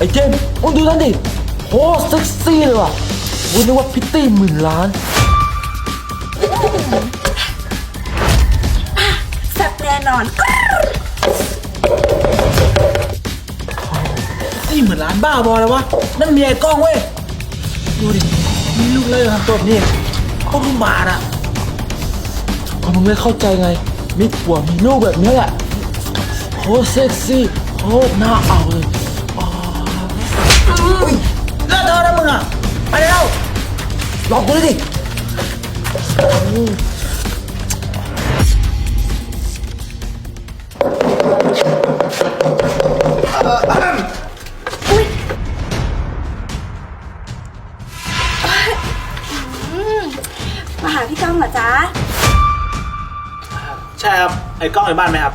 อ้เจมส์มึงดูนั่นดิโคตรเซ็กซี่เลยว่ะกูนึกว่าพิตตี้หมื่นล้าน แซ่บแน่นอน นี่เหมือนร้านบ้าบอเลยวะ นั่นเมียไอ้กล้องเว้ย ดูดิ มีลูกเลยทำตัวแบบนี้โคตรลำบากอะก็มึงไม่เข้าใจไง มีผัวมีลูกแบบนี้แหละโคตรเซ็กซี่โคตรน่าเอาเลย เลิกเธอนะมึงอะไปแล้วลองกูเลยดิมาหาพี่ก้องเหรอจ๊ะ ใช่ครับ ไอ้กล้องในบ้านไหมครับ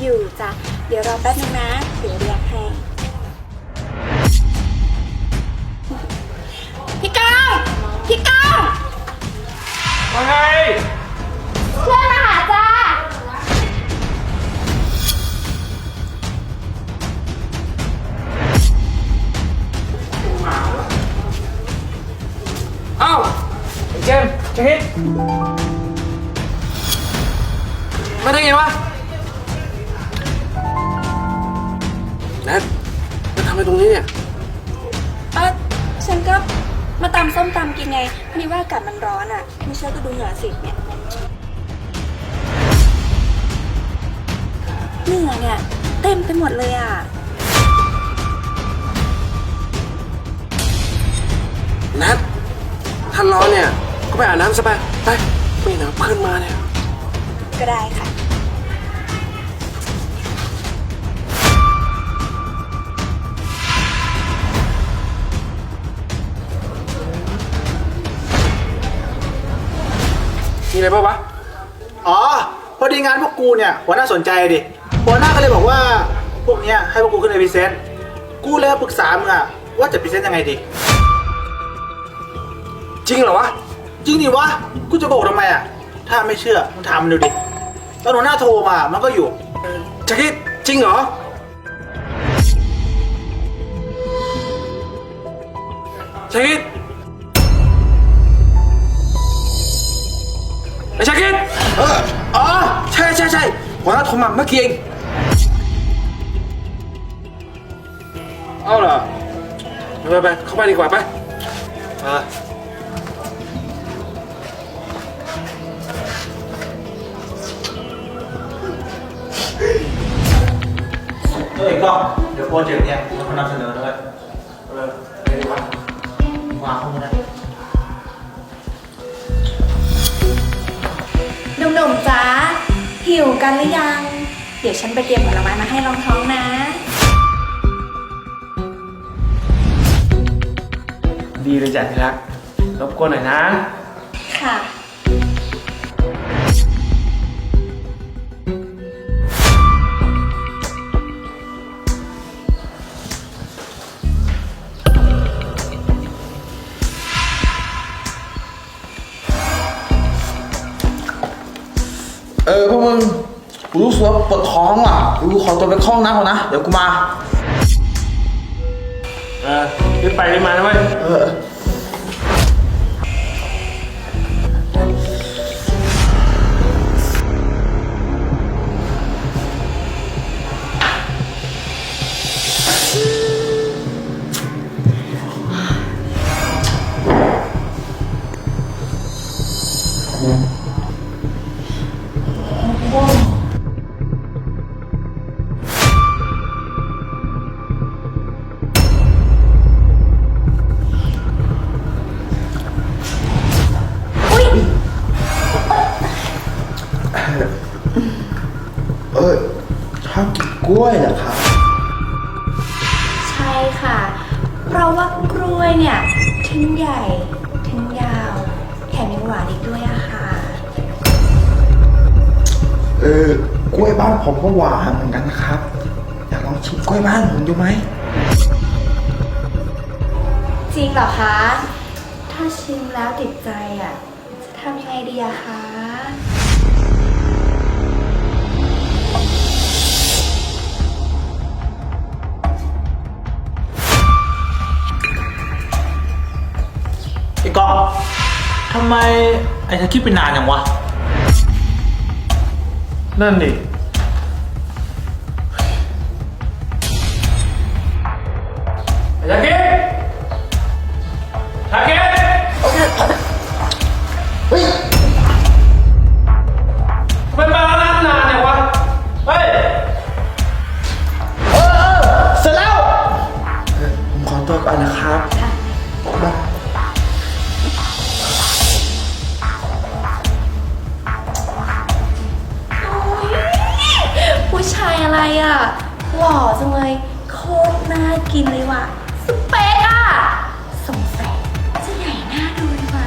อยู่จ้ะ เดี๋ยวรอแป๊บนึงนะ เดี๋ยวเรียกให้ ว่าไงเพื่อนมาหาจ้า เอ้าไอ้เจมส์ชคิดมาได้ไงวะแนทมาทำอะไรตรงนี้เนี่ย มาตำส้มตำกินไงพอดีว่าอากาศมันร้อนอะ ไม่เชื่อก็ดูเหงื่อสิเนี่ยเหงื่อเนี่ยเต็มไปหมดเลยอะแนทถ้าร้อนเนี่ย ก็ไปอาบน้ำซะไป ไป ไม่หนาวเพื่อนมาเนี่ย ก็ได้ค่ะ มีอะไรบ้างวะ อ๋อ พอดีงานพวกกูเนี่ยหัวหน้าสนใจดิ หัวหน้าก็เลยบอกว่าพวกเนี้ยให้พวกกูขึ้นไปพรีเซนต์ กูเลยปรึกษามึงอะว่าจะพรีเซนต์ยังไงดี จริงเหรอวะ จริงดิวะ กูจะบอกทำไมอะถ้าไม่เชื่อมึงถามมันดูดิ ตอนหัวหน้าโทรมา มันก็อยู่จะคิดจริงเหรอชา คิดไอ้ชาคิดเอออ๋อ ใช่ใช่ใช่หัวหน้าโทรมาเมื่อกี้เอง เอาเหรอไปไปเข้าไปดีกว่าไปเออเอ้ยก็เดี๋ยวโปรเจกต์เนี่ยเรานำเสนอด้วย หิวกันหรือยัง เดี๋ยวฉันไปเตรียมผลไม้มาให้รองท้องนะ ดีเลยจ้ะที่รักรบกวนหน่อยนะ ค่ะ เออพวกมึงกูรู้สึกว่าปวดท้องอะกูขอตัวไปเข้าห้องน้ำก่อนนะ เดี๋ยวกูมา เออรีบไปรีบมานะเว้ย เออ กินกล้วยเหรอครับใช่ค่ะ เพราะว่ากล้วยเนี่ยทั้งใหญ่ทั้งยาวแถมยังหวานอีกด้วยอะค่ะ เออกล้วยบ้านผมก็หวานเหมือนกันนะครับ อยากลองชิมกล้วยบ้านผมดูไหมจริงเหรอคะ ถ้าชิมแล้วติดใจอะจะทำยังไงดีอะคะ ไมไอ้ชักคิดเป็นนานอย่างวะ นั่นดิชักคิดชัก ชายอะไรอะ หล่อจังเลย โคตรน่ากินเลยว่ะ สเปกอะ สงสัยจะใหญ่หน้าดูเลยว่ะ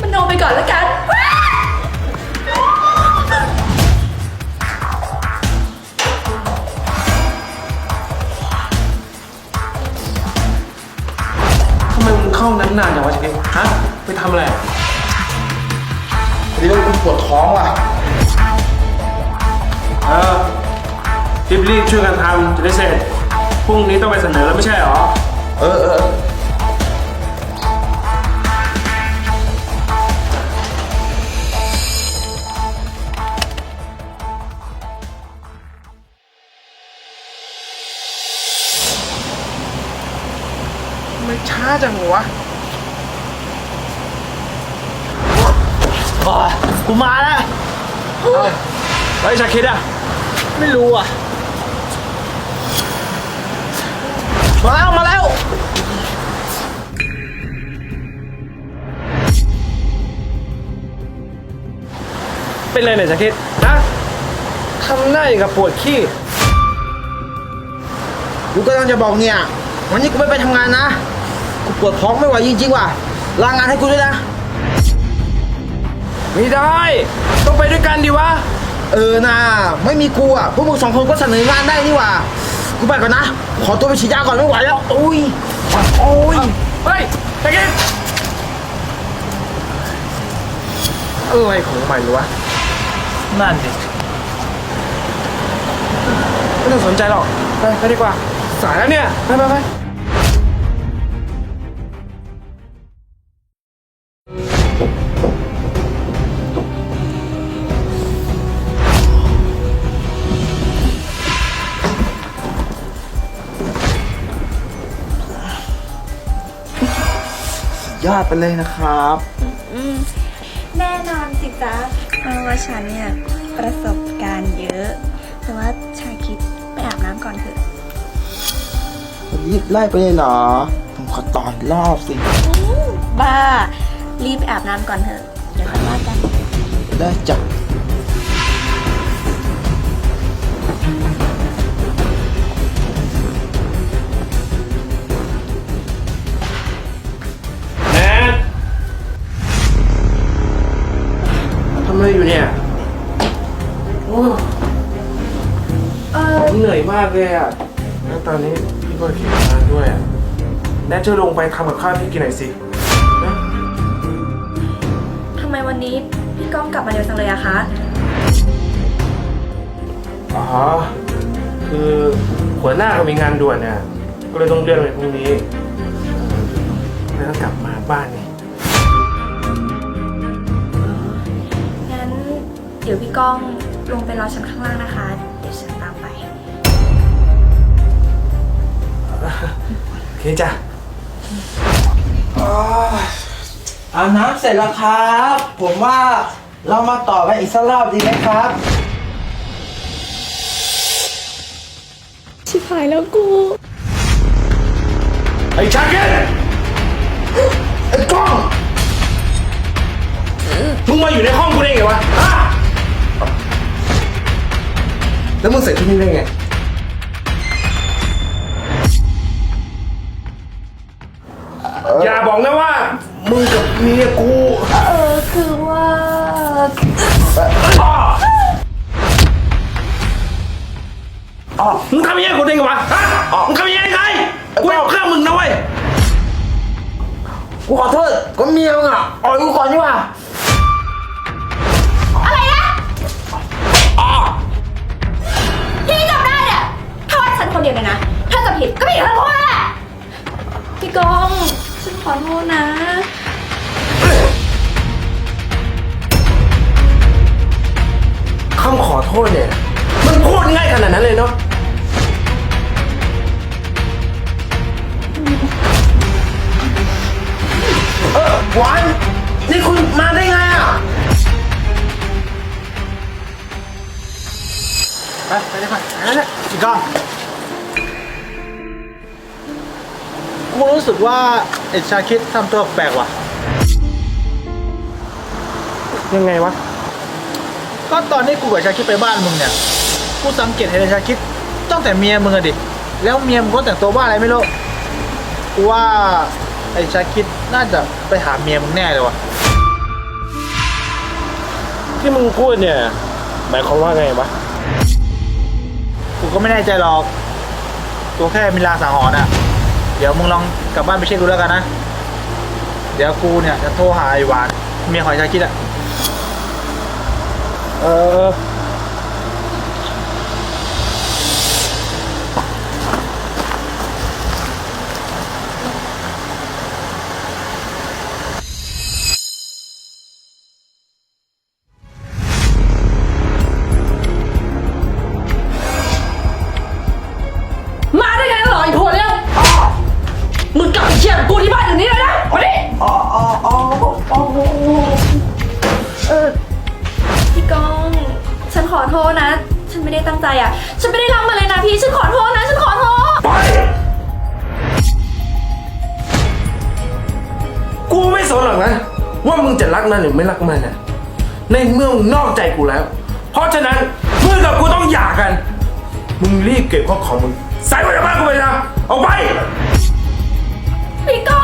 มันโนไปก่อนแล้วกัน ทำไมมึงเข้าน้ำนานจังวะชักเก็ตฮะ ไปทำอะไรเดี๋ยวผมปวดท้องว่ะ เออรีบรีบๆช่วยกันทำจะได้เสร็จพรุ่งนี้ต้องไปเสนอแล้วไม่ใช่เหรอ เออเออไม่ช้าจังวะโอ้ยกูมาแล้วไอ้ยชาคิดอะ ไม่รู้อะ มาแล้ว มาแล้ว เป็นไรเนี่ยชาคิดฮะทำหน้าอย่างกับปวดขี้ กูก็ต้องจะบอกเนี่ย วันนี้กูไม่ไปทำงานนะ กูปวดท้องไม่ไหวจริงๆว่ะ ลางานให้กูด้วยนะ ไม่ได้ ต้องไปด้วยกันดิวะ เออนะไม่มีกูอะพวกมึงสองคนก็เสนองานได้นี่หว่ากูไปก่อนนะ ขอตัวไปฉีดยาก่อนไม่ไหวแล้วโอ้ยโอ้ยเฮ้ยชาคิดอะไรของมันวะนั่นดิไม่ต้องสนใจหรอกไปไปดีกว่าสายแล้วเนี่ยไปไปไป ยอดไปเลยนะครับ แน่นอนสิจ๊ะเพราะว่าฉันเนี่ยประสบการณ์เยอะ แต่ว่าชายคิดไปอาบน้ำก่อนเถอะรีบไล่ไปเลยเหรอ ผมขอต่อยรอบสิ บ้า รีบไปอาบน้ำก่อนเถอะ เดี๋ยวค่อยว่ากัน ได้จับ อะไรอยู่เนี่ยโอ้เออผมเหนื่อยมากเลยอะ แล้วตอนนี้พี่ก็เขียนงานด้วยอะแนทช่วยลงไปทำกับข้าวให้พี่กินหน่อยสินะทำไมวันนี้พี่ก้องกลับมาเร็วจังเลยอะคะ อ๋อ คือหัวหน้าเขามีงานด่วนเนี่ยก็เลยต้องเลื่อนไปพรุ่งนี้ แล้วกลับมาบ้านเนี่งั้ เดี๋ยวพี่ก้องลงไปรอฉันข้างล่างนะคะ เดี๋ยวฉันตามไป โอเคจ้ะอาบน้ำเสร็จแล้วครับ ผมว่าเรามาต่อกันอีกสักรอบดีไหมครับ ชิบหายแล้วกู ไอ้ชาเกตไอ้กล้องมึง แล้วมึงใส่ที่นี่ได้ไง อย่าบอกนะว่า มึงกับเมียกู เออคือว่าอ้ออ๋อ มึงทำยังไงกูได้ไงวะฮะมึงทำยังไงใครกูเอาเครื่องมึงนะเว้ย กูขอโทษก็เมียมึงอะอ่อยกูก่อนดีกว่า เดียวเลยนะ ถ้าจะผิดก็ผิดทั้งคู่แหละพี่กองฉันขอโทษนะ คำขอโทษเนี่ย มันพูดง่ายขนาดนั้นเลยเนาะ เออหวานนี่คุณมาได้ไงอะ ไปไปเลยไปนั่นแหละอีกก้อง กูรู้สึกว่าไอ้ชาคิดทำตัวแปลกว่ะ ยังไงวะ ก็ตอนที่กูกับชาคิดไปบ้านมึงเนี่ย กูสังเกตเห็นไอ้ชาคิดตั้งแต่เมียมึงอะดิ แล้วเมียมึงก็แต่งตัวบ้าอะไรไม่รู้ กูว่าไอ้ชาคิดน่าจะไปหาเมียมึงแน่เลยว่ะ ที่มึงพูดเนี่ยหมายความว่าไงวะ กูก็ไม่แน่ใจหรอก กูแค่มีลางสังหรณ์อะ เดี๋ยวมึงลองกลับบ้านไปเช็คดูแล้วกันนะ เดี๋ยวกูเนี่ยจะโทรหาไอ้หวานเมียหอยชาคิดอะเออ โทษนะ ฉันไม่ได้ตั้งใจอะ ฉันไม่ได้รักมันเลยนะพี่ ฉันขอโทษนะ ฉันขอโทษ ไป กูไม่สนหรอกนะ ว่ามึงจะรักมันหรือไม่รักมันนะในเมื่อมึงนอกใจกูแล้ว เพราะฉะนั้นมึงกับกูต้องหย่ากัน มึงรีบเก็บข้าวของมึงใส่ไว้ในบ้านกูไปนะเอาไป พี่ก้อง